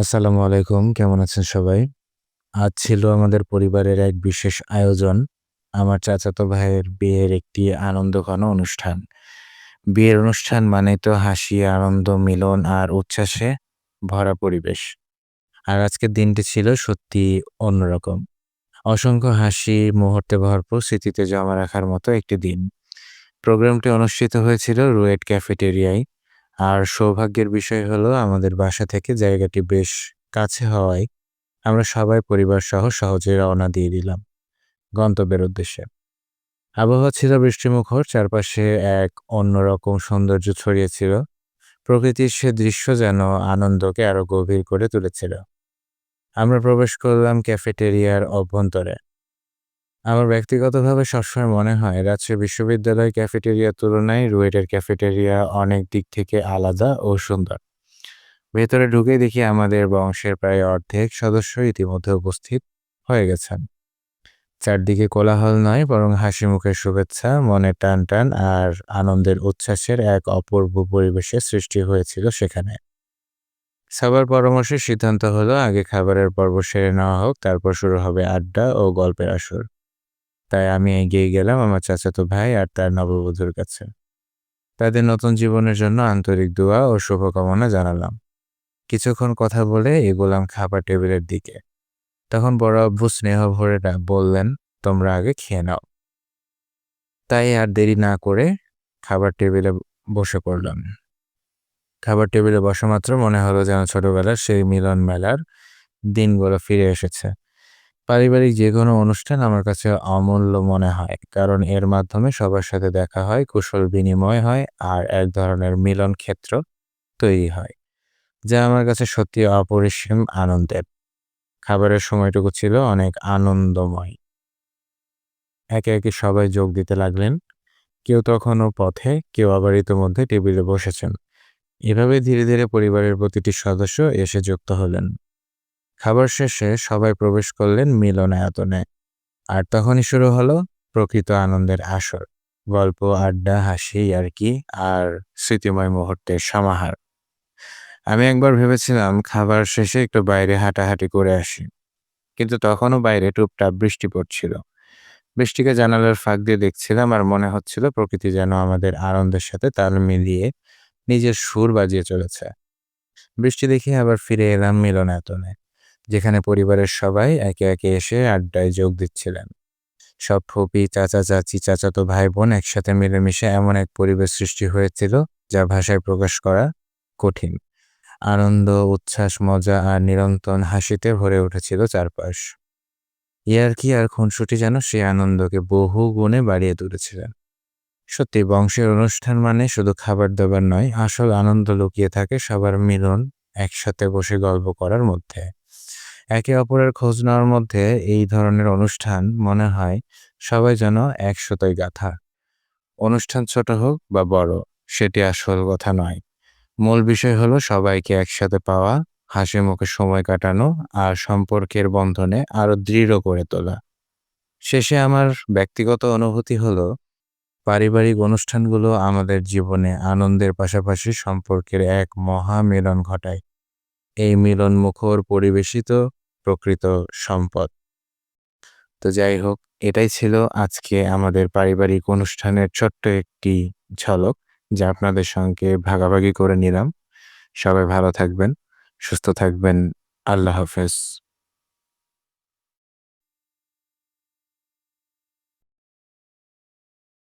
আসসালামু আলাইকুম। কেমন আছেন সবাই? আজ ছিল আমাদের পরিবারের এক বিশেষ আয়োজন। আমার চাচাতো ভাইয়ের বিয়ের একটি আনন্দঘন অনুষ্ঠান। বিয়ের অনুষ্ঠান মানেই তো হাসি, আনন্দ, মিলন আর উচ্ছ্বাসে ভরা পরিবেশ। আর আজকের দিনটি ছিল সত্যি অন্যরকম। অসংখ্য হাসি, মুহূর্তে ভরপুর স্মৃতিতে জমা রাখার মতো একটি দিন। প্রোগ্রামটি অনুষ্ঠিত হয়েছিল রুয়েট ক্যাফেটেরিয়ায়। আর সৌভাগ্যের বিষয় হলো আমাদের বাসা থেকে জায়গাটি বেশ কাছে হওয়ায় আমরা সবাই পরিবার সহ সহজে রওনা দিয়ে দিলাম গন্তব্যের উদ্দেশ্যে। আবহাওয়া ছিল বৃষ্টিমুখর চারপাশে এক অন্যরকম সৌন্দর্য ছড়িয়েছিল। প্রকৃতির সে দৃশ্য যেন আনন্দকে আরও গভীর করে তুলেছিল। আমরা প্রবেশ করলাম ক্যাফেটেরিয়ার অভ্যন্তরে। আমার ব্যক্তিগতভাবে সবসময় মনে হয় রাজশাহী বিশ্ববিদ্যালয় ক্যাফেটেরিয়ার তুলনায় রুয়েটের ক্যাফেটেরিয়া অনেক দিক থেকে আলাদা ও সুন্দর। ভেতরে ঢুকে দেখি আমাদের বংশের প্রায় অর্ধেক সদস্য ইতিমধ্যে উপস্থিত হয়ে গেছেন। চারদিকে কোলাহল নয়, বরং হাসি মুখের শুভেচ্ছা মনে টান টান আর আনন্দের উচ্ছ্বাসের এক অপূর্ব পরিবেশের সৃষ্টি হয়েছিল সেখানে। সবার পরামর্শে সিদ্ধান্ত হলো, আগে খাবারের পর্ব সেরে নেওয়া হোক, তারপর শুরু হবে আড্ডা ও গল্পের আসর। তাই আমি এগিয়ে গেলাম আমার চাচাতো ভাই আর তার নববধূর কাছে। তাদের নতুন জীবনের জন্য আন্তরিক দোয়া ও শুভকামনা জানালাম। কিছুক্ষণ কথা বলে এগোলাম খাবার টেবিলের দিকে। তখন বড় আব্বু স্নেহ ভরে বললেন, তোমরা আগে খেয়ে নাও। তাই আর দেরি না করে খাবার টেবিলে বসে পড়লাম। খাবার টেবিলে বসা মাত্র মনে হলো যেন ছোটবেলার সেই মিলন মেলার দিনগুলো ফিরে এসেছে। পারিবারিক যে কোনো অনুষ্ঠান আমার কাছে অমূল্য মনে হয়। কারণ এর মাধ্যমে সবার সাথে দেখা হয়, কুশল বিনিময় হয়, আর এক ধরনের মিলন ক্ষেত্র তৈরি হয়, যা আমার কাছে সত্যি অপরিসীম আনন্দের। খাবারের সময়টুকু ছিল অনেক আনন্দময়। একে একে সবাই যোগ দিতে লাগলেন। কেউ তখনও পথে, কেউ আবার ইতিমধ্যে টেবিলে বসেছেন। এভাবে ধীরে ধীরে পরিবারের প্রতিটি সদস্য এসে যুক্ত হলেন। খাবার শেষে সবাই প্রবেশ করলেন মিলনায়তনে। আর তখনই শুরু হলো প্রকৃত আনন্দের আসর। গল্প, আড্ডা, হাসি, আর কি, আর স্মৃতিময় মুহূর্তের সমাহার। আমি একবার ভেবেছিলাম খাবার শেষে একটু বাইরে হাঁটাহাঁটি করে আসি। কিন্তু তখনও বাইরে টুপটাপ বৃষ্টি পড়ছিল। বৃষ্টিকে জানালার ফাঁক দিয়ে দেখছিলাম আর মনে হচ্ছিল প্রকৃতি যেন আমাদের আনন্দের সাথে তাল মিলিয়ে নিজের সুর বাজিয়ে চলেছে। বৃষ্টি দেখে আবার ফিরে এলাম মিলনায়তনে। যেখানে পরিবারের সবাই একে একে এসে আড্ডায় যোগ দিচ্ছিলেন। সব ফুপি, চাচা, চাচি, চাচাতো ভাই বোন একসাথে মিলেমিশে এমন এক পরিবেশ সৃষ্টি হয়েছিল যা ভাষায় প্রকাশ করা কঠিন। আনন্দ, উচ্ছ্বাস, মজা আর নিরন্তন হাসিতে ভরে উঠেছিল চারপাশ। ইয়ার্কি আর খুনসুটি যেন সেই আনন্দকে বহু গুণে বাড়িয়ে তুলেছিলেন। সত্যি, বংশের অনুষ্ঠান মানে শুধু খাবার দাবার নয়, আসল আনন্দ লুকিয়ে থাকে সবার মিলন একসাথে বসে গল্প করার মধ্যে। একে অপরের খোঁজ নেওয়ার মধ্যে এই ধরনের অনুষ্ঠান, মনে হয়, সবাই যেন একসাথেই গাথা। অনুষ্ঠান ছোট হোক বা বড়, সেটি আসল কথা নয়। মূল বিষয় হলো সবাইকে একসাথে পাওয়া হাসি মুখে সময় কাটানো আর সম্পর্কের বন্ধনে আরও দৃঢ় করে তোলা। শেষে আমার ব্যক্তিগত অনুভূতি হলো, পারিবারিক অনুষ্ঠানগুলো আমাদের জীবনে আনন্দের পাশাপাশি সম্পর্কের এক মহা মিলন ঘটায়। এই মিলন মুখর পরিবেশিত প্রকৃত সম্পদ। তো যাই হোক, এটাই ছিল আজকে আমাদের পারিবারিক অনুষ্ঠানের ছোট্ট একটি ঝলক, যা আপনাদের সঙ্গে ভাগাভাগি করে নিলাম। সবাই ভালো থাকবেন, সুস্থ থাকবেন। আল্লাহ হাফেজ।